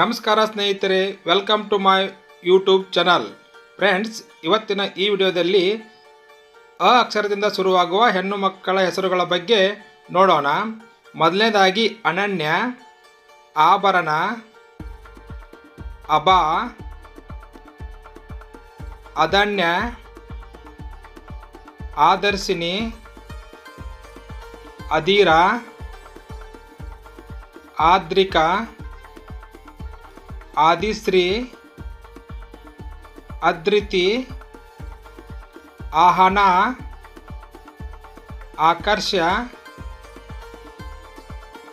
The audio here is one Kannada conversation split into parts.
ನಮಸ್ಕಾರ ಸ್ನೇಹಿತರೆ welcome to my YouTube channel friends ಇವತ್ತಿನ ಈ ವಿಡಿಯೋದಲ್ಲಿ ಅ ಅಕ್ಷರದಿಂದ ಶುರುವಾಗುವ ಹೆಣ್ಣು ಮಕ್ಕಳ ಹೆಸರುಗಳ ಬಗ್ಗೆ ನೋಡೋಣ. ಮೊದಲನೇದಾಗಿ ಅನನ್ಯ, ಆಭರಣ ಅಬಾ ಅದನ್ಯ, ಆದರ್ಶಿನಿ, ಅಧೀರ, ಆದ್ರಿಕಾ ಆದಿಶ್ರೀ ಅದ್ರಿತಿ ಆಹನ ಆಕರ್ಷ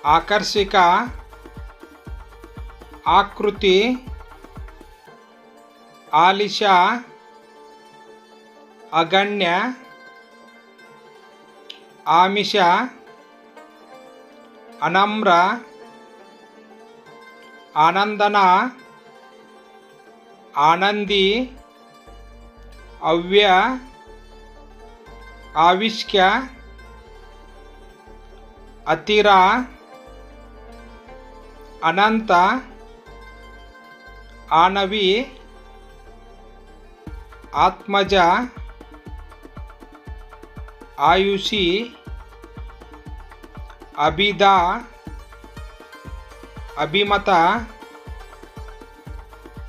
ಆಕರ್ಷಿಕ ಆಕೃತಿ ಆಲಿಶಾ ಅಗಣ್ಯ ಆಮಿಷ ಅನಮ್ರ ಆನಂದನ ಆನಂದಿ ಅವ್ಯ ಆವಿಷ್ಕ್ಯ ಅತಿರ ಅನಂತ ಆನವಿ ಆತ್ಮಜ ಆಯುಷಿ ಅಭಿದ ಅಭಿಮತ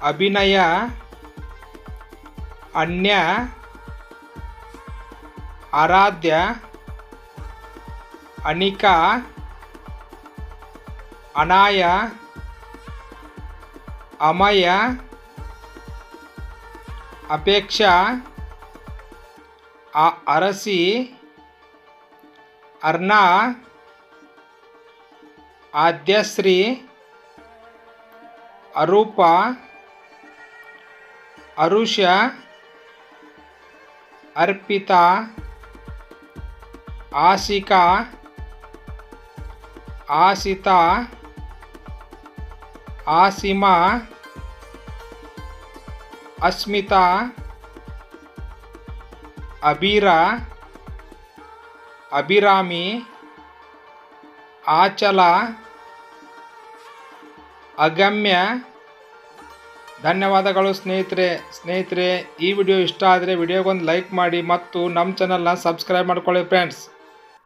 ಅಭಿನಯ ಅನ್ಯ ಆರಾಧ್ಯ ಅನಿಕಾ ಅನಾಯ ಅಮಯ ಅಪೇಕ್ಷಾ ಅರಸಿ ಅರ್ಣ ಆದ್ಯಶ್ರೀ ಅರೂಪ ಅರುಷ ಅರ್ಪಿತಾ ಆಶಿಕಾ ಆಶಿತಾ ಆಸಿಮಾ ಅಸ್ಮಿತಾ ಅಬೀರ ಅಭಿರಾಮಿ ಆಚಲ ಅಗಮ್ಯ. ಧನ್ಯವಾದಗಳು ಸ್ನೇಹಿತರೆ. ಸ್ನೇಹಿತರೆ, ಈ ವಿಡಿಯೋ ಇಷ್ಟ ಆದರೆ ವಿಡಿಯೋಗೊಂದು ಲೈಕ್ ಮಾಡಿ ಮತ್ತು ನಮ್ಮ ಚಾನಲ್ನ ಸಬ್ಸ್ಕ್ರೈಬ್ ಮಾಡ್ಕೊಳ್ಳಿ ಫ್ರೆಂಡ್ಸ್.